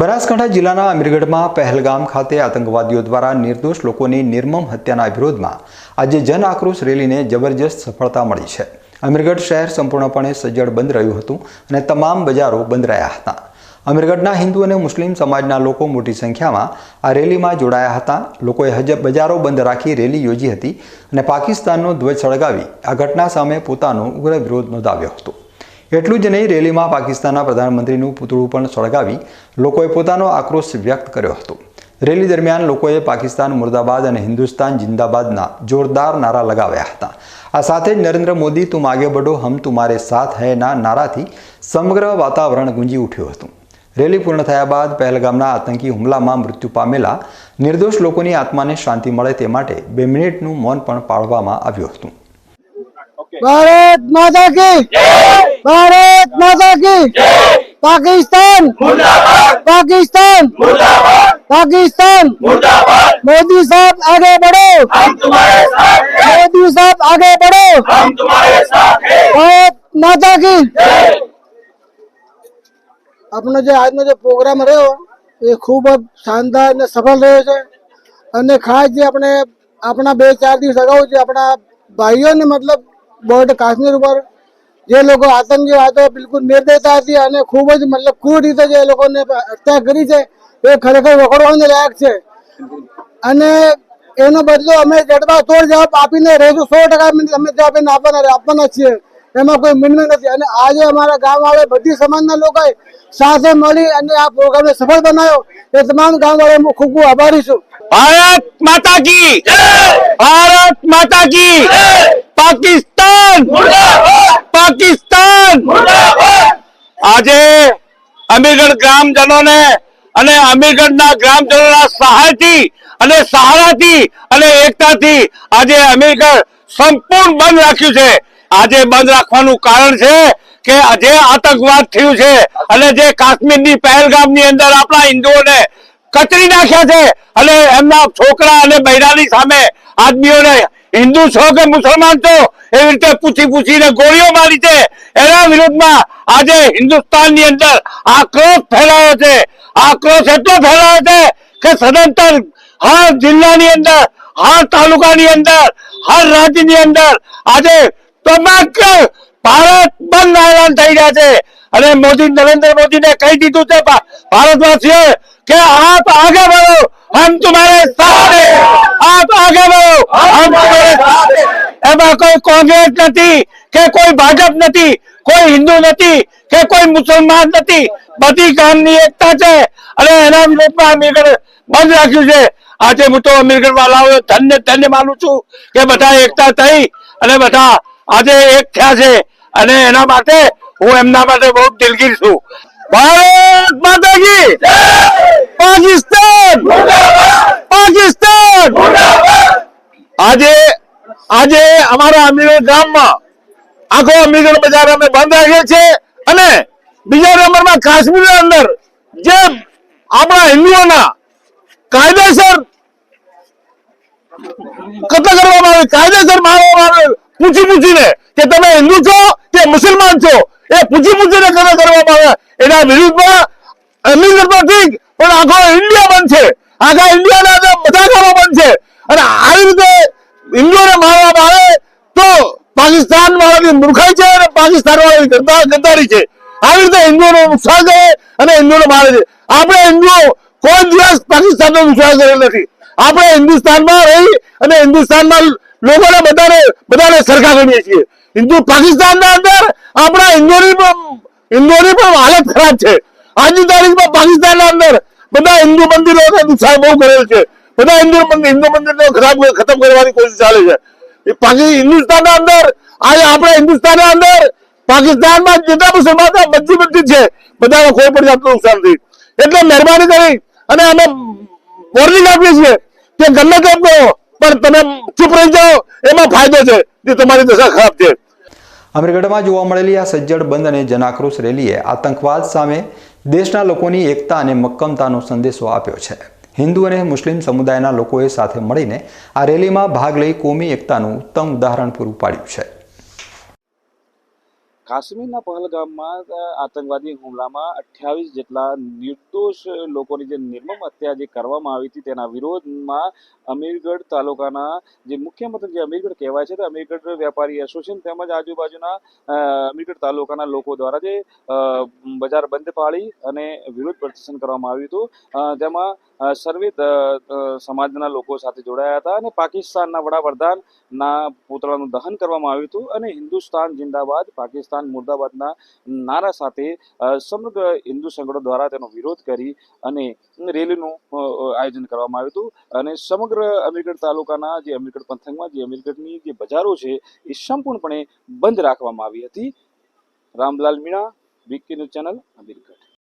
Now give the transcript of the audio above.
બનાસકાંઠા જિલ્લાના અમીરગઢમાં પહેલગામ ખાતે આતંકવાદીઓ દ્વારા નિર્દોષ લોકોની નિર્મમ હત્યાના વિરોધમાં આજે જન આક્રોશ રેલીને જબરજસ્ત સફળતા મળી છે. અમીરગઢ શહેર સંપૂર્ણપણે સજ્જડ બંધ રહ્યું હતું અને તમામ બજારો બંધ રહ્યા હતા. અમીરગઢના હિન્દુ અને મુસ્લિમ સમાજના લોકો મોટી સંખ્યામાં આ રેલીમાં જોડાયા હતા. લોકોએ હજ બજારો બંધ રાખી રેલી યોજી હતી અને પાકિસ્તાનનો ધ્વજ સળગાવી આ ઘટના સામે પોતાનો ઉગ્ર વિરોધ નોંધાવ્યો હતો. એટલું જ નહીં, રેલીમાં પાકિસ્તાનના પ્રધાનમંત્રીનું પૂતળું પણ સળગાવી લોકોએ પોતાનો આક્રોશ વ્યક્ત કર્યો હતો. રેલી દરમિયાન લોકોએ પાકિસ્તાન, મુર્દાબાદ અને હિન્દુસ્તાન જિંદાબાદના જોરદાર નારા લગાવ્યા હતા. આ સાથે જ નરેન્દ્ર મોદી તુમ આગે બઢો, હમ તુમારે સાથ હૈના નારાથી સમગ્ર વાતાવરણ ગુંજી ઉઠ્યું હતું. રેલી પૂર્ણ થયા બાદ પહેલગામના આતંકી હુમલામાં મૃત્યુ પામેલા નિર્દોષ લોકોની આત્માને શાંતિ મળે તે માટે બે મિનિટનું મૌન પણ પાળવામાં આવ્યું હતું. ભારત માતા કી ભારત માતા કી પાકિસ્તાન પાકિસ્તાન પાકિસ્તાન મોદી સાહેબ આગે બઢો મોદી સાહેબ આગે બઢો ભારત માતા કી આપણો જે આજનો જે પ્રોગ્રામ રહ્યો એ ખૂબ જ શાનદાર અને સફળ રહ્યો છે. અને ખાસ જે આપણે આપણા બે ચાર દિવસ અગાઉ જે આપણા ભાઈઓને મતલબ બોર્ડ કાશ્મીર ઉપર જે લોકો આતંકીવાદો બિલકુલ નિર્દયતાથી અને ખૂબ જ મતલબ ક્રૂર રીતે જે લોકોને હત્યા કરી છે એ ખરેખર વખોડવાને લાયક છે. અને એનો બદલો અમે જડબા તોડ જવાબ આપીને રહેશું સો ટકા અમે જવાબ એને આપવાના આપવાના છીએ. એમાં કોઈ મિન્મ નથી. અને આજે અમારા ગામવાળા બધી સમાજના લોકોએ સાથે મળી અને આ પ્રોગ્રામને સફળ બનાવ્યો. એ તમામ ગામવાળા હું ખૂબ ખૂબ આભારી છું. ભારત માતા કી! ભારત માતા કી! પાકિસ્તાન! પાકિસ્તાન! આજે અમીરગઢ ગ્રામજનોને અને અમીરગઢના ગ્રામજનોના સહાયથી અને સહારાથી અને એકતાથી આજે અમીરગઢ સંપૂર્ણ બંધ રાખ્યું છે. આજે બંધ રાખવાનું કારણ છે કે જે આતંકવાદ થયું છે અને જે કાશ્મીરની પહેલગામની અંદર આપણા હિન્દુઓને કચરી નાખ્યા છે અને એમના છોકરા અને બૈરાની સામે આદમીઓને હિન્દુ છો કે મુસલમાન છો, એવી રીતે પૂછી પૂછીને ગોળીઓ મારી છે. એના વિરુદ્ધમાં આજે હિન્દુસ્તાનની અંદર આક્રોશ ફેલાયો છે. આક્રોશ એટલો ફેલાયો છે કે સદંતર હર જિલ્લાની અંદર હર તાલુકાની અંદર હર રાજ્યની અંદર આજે તમાક ભારત બંધ એલાન થઈ રહ્યા છે. અને મોદી નરેન્દ્ર મોદીને કહી દીધું છે ભારતવાસીઓ કે આપ આગે बढ़ो हम तुम्हारे साथ हैं आप आगे बढ़ो हम तुम्हारे साथ हैं એમાં કોઈ કોંગ્રેસ નથી કે કોઈ ભાજપ નથી કોઈ હિન્દુ નથી કે કોઈ મુસલમાન નથી બધી ગામની એકતા છે અને એના વિરોધમાં અમીરગઢ બંધ રાખ્યું છે આજે હું તો અમીરગઢ વાળાઓ ધન્ય ધન્ય માનું છું કે બધા એકતા થઈ અને બધા આજે એક થયા છે અને એના માટે હું એમના માટે બહુ દિલગીર છું ભારત માતા કી પાકિસ્તાન આજે આજે અમારા અમીરગઢ ગામમાં આખો અમીરગઢ બજાર અમે બંધ રાખીએ છે અને બીજા નંબરમાં કાશ્મીર અંદર જે આપણા હિન્દુઓના કાયદેસર કતલ કરવામાં આવે, કાયદેસર મારવામાં આવે, પૂછી પૂછીને કે તમે હિન્દુ છો કે મુસલમાન છો, એ પૂછી પૂછીને કતલ કરવામાં આવે. એના વિરુદ્ધમાં અમીરગઢમાં ઠીક પણ આખો ઇન્ડિયા બંધ છે. આખા ઇન્ડિયાના બધા ગામો બંધ છે. અને આવી રીતે હિન્દુઓને મારવામાં આવે તો પાકિસ્તાન વાળાની મૂર્ખાઈ છે અને પાકિસ્તાન વાળાની ગદ્દા- ગદ્દારી છે. આવી રીતે હિન્દુઓનો નુકસાન કરે અને હિન્દુઓને મારે છે. આપણે હિન્દુઓ કોઈ દિવસ પાકિસ્તાનનો વિશ્વાસ કરેલ નથી. આપણે હિન્દુસ્તાનમાં રહી અને હિન્દુસ્તાનમાં લોકોને બધાને બધાને સરખા ગણીએ છીએ. હિન્દુ પાકિસ્તાનના અંદર આપણા હિન્દુઓની પણ હિન્દુઓની પણ હાલત ખરાબ છે. આજની તારીખમાં પાકિસ્તાનના અંદર બધા હિન્દુ મંદિરોને નુકસાન બહુ કરેલ છે. બધા હિન્દુ મંદિર હિન્દુ મંદિરને ખરાબ ખતમ કરવાની કોશિશ ચાલે છે. એ પાકી હિન્દુસ્તાનના અંદર આજે આપણે હિન્દુસ્તાનના અંદર પાકિસ્તાનમાં જેટલા મુસલમાન હતા, બધી બધી છે બધાને કોઈ પણ જાતનું નુકસાન નથી. એટલે મહેરબાની કરી અને અમે વોર્નિંગ આપીએ છીએ કે ગમે તેમ કહો પણ તમે ચૂપ રહી જાઓ એમાં ફાયદો છે જે તમારી દશા ખરાબ છે. અમીરગઢમાં જોવા મળેલી આ સજ્જડ બંધ અને જનાક્રોશ રેલીએ આતંકવાદ સામે દેશના લોકોની એકતા અને મક્કમતાનો સંદેશો આપ્યો છે. હિન્દુ અને મુસ્લિમ સમુદાયના લોકોએ સાથે મળીને આ રેલીમાં ભાગ લઈ કોમી એકતાનું ઉત્તમ ઉદાહરણ પૂરું પાડ્યું છે. કાશ્મીરના પહલગામમાં આતંકવાદી હુમલામાં અઠ્યાવીસ જેટલા નિર્દોષ લોકોની જે નિર્મમ હત્યા જે કરવામાં આવી હતી તેના વિરોધમાં અમીરગઢ તાલુકાના જે મુખ્ય મથક જે અમીરગઢ કહેવાય છે તે અમીરગઢ વેપારી એસોસિએશન તેમજ આજુબાજુના અમીરગઢ તાલુકાના લોકો દ્વારા જે બજાર બંધ પાડી અને વિરોધ પ્રદર્શન કરવામાં આવ્યું હતું. અ, સર્વે સમાજના લોકો સાથે જોડાયા હતા અને પાકિસ્તાનના વડાપ્રધાનના પુતળાનું દહન કરવામાં આવ્યું હતું અને હિન્દુસ્તાન જિંદાબાદ, પાકિસ્તાન મુર્દાબાદના નારા સાથે સમગ્ર હિન્દુ સંગઠનો દ્વારા તેનો વિરોધ કરી અને રેલીનું આયોજન કરવામાં આવ્યું હતું અને સમગ્ર અમીરગઢ તાલુકાના જે અમીરગઢ પંથકમાં, જે અમીરગઢની જે બજારો છે, એ સંપૂર્ણપણે બંધ રાખવામાં આવી હતી. Ramlal Meena, VK news channel, Amirgadh.